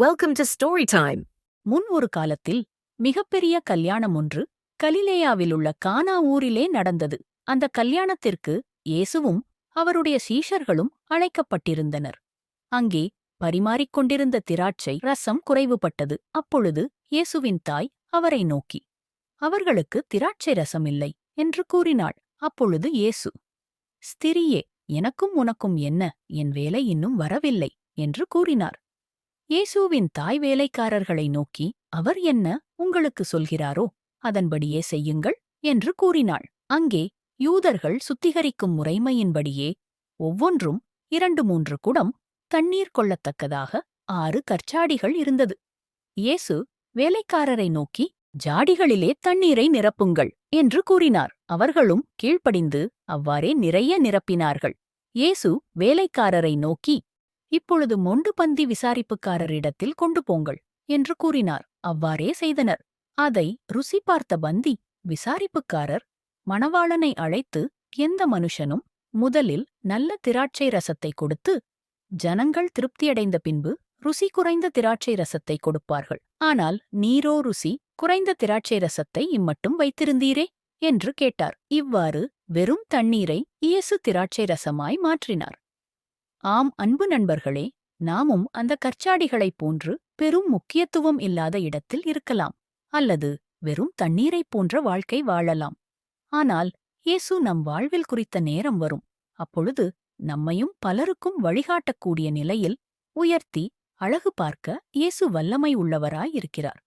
Welcome to story time முன் ஒரு காலத்தில் மிகப்பெரிய கல்யாணம் ஒன்று கலிலேயாவிலுள்ள கானா ஊரிலே நடந்தது. அந்த கல்யாணத்திற்கு இயேசுவும் அவருடைய சீஷர்களும் அழைக்கப்பட்டிருந்தனர். அங்கே பரிமாறிக்கொண்டிருந்த திராட்சை ரசம் குறைவுபட்டது. அப்பொழுது இயேசுவின் தாய் அவரை நோக்கி அவர்களுக்கு திராட்சை ரசம் இல்லை என்று கூறினாள். அப்பொழுது இயேசு ஸ்திரியே எனக்கும் உனக்கும் என்ன? என் வேலை இன்னும் வரவில்லை என்று கூறினார். இயேசுவின் தாய் வேலைக்காரர்களை நோக்கி அவர் என்ன உங்களுக்கு சொல்கிறாரோ அதன்படியே செய்யுங்கள் என்று கூறினாள். அங்கே யூதர்கள் சுத்திகரிக்கும் முறைமையின்படியே ஒவ்வொன்றும் இரண்டு மூன்று குடம் தண்ணீர் கொள்ளத்தக்கதாக ஆறு கற்சாடிகள் இருந்தது. இயேசு வேலைக்காரரை நோக்கி ஜாடிகளிலே தண்ணீரை நிரப்புங்கள் என்று கூறினார். அவர்களும் கீழ்ப்படிந்து அவ்வாறே நிறைய நிரப்பினார்கள். இயேசு வேலைக்காரரை நோக்கி இப்பொழுது மொண்டு பந்தி விசாரிப்புக்காரரிடத்தில் கொண்டு போங்கள் என்று கூறினார். அவ்வாறே செய்தனர். அதை ருசி பார்த்த பந்தி விசாரிப்புக்காரர் மணவாளனை அழைத்து எந்த மனுஷனும் முதலில் நல்ல திராட்சை ரசத்தை கொடுத்து ஜனங்கள் திருப்தியடைந்த பின்பு ருசி குறைந்த திராட்சை ரசத்தை கொடுப்பார்கள். ஆனால் நீரோ ருசி குறைந்த திராட்சை ரசத்தை இம்மட்டும் வைத்திருந்தீரே? என்று கேட்டார். இவ்வாறு வெறும் தண்ணீரை இயேசு திராட்சை ரசமாய் மாற்றினார். ஆம் அன்பு நண்பர்களே நாமும் அந்த கற்சாடிகளைப் போன்று பெரும் முக்கியத்துவம் இல்லாத இடத்தில் இருக்கலாம் அல்லது வெறும் தண்ணீரைப் போன்ற வாழ்க்கை வாழலாம். ஆனால் இயேசு நம் வாழ்வில் குறித்த நேரம் வரும். அப்பொழுது நம்மையும் பலருக்கும் வழிகாட்டக்கூடிய நிலையில் உயர்த்தி அழகு பார்க்க இயேசு வல்லமை உள்ளவராய் இருக்கிறார்.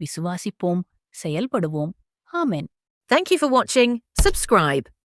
விசுவாசிப்போம் செயல்படுவோம். ஆமென். Thank you for watching. Subscribe.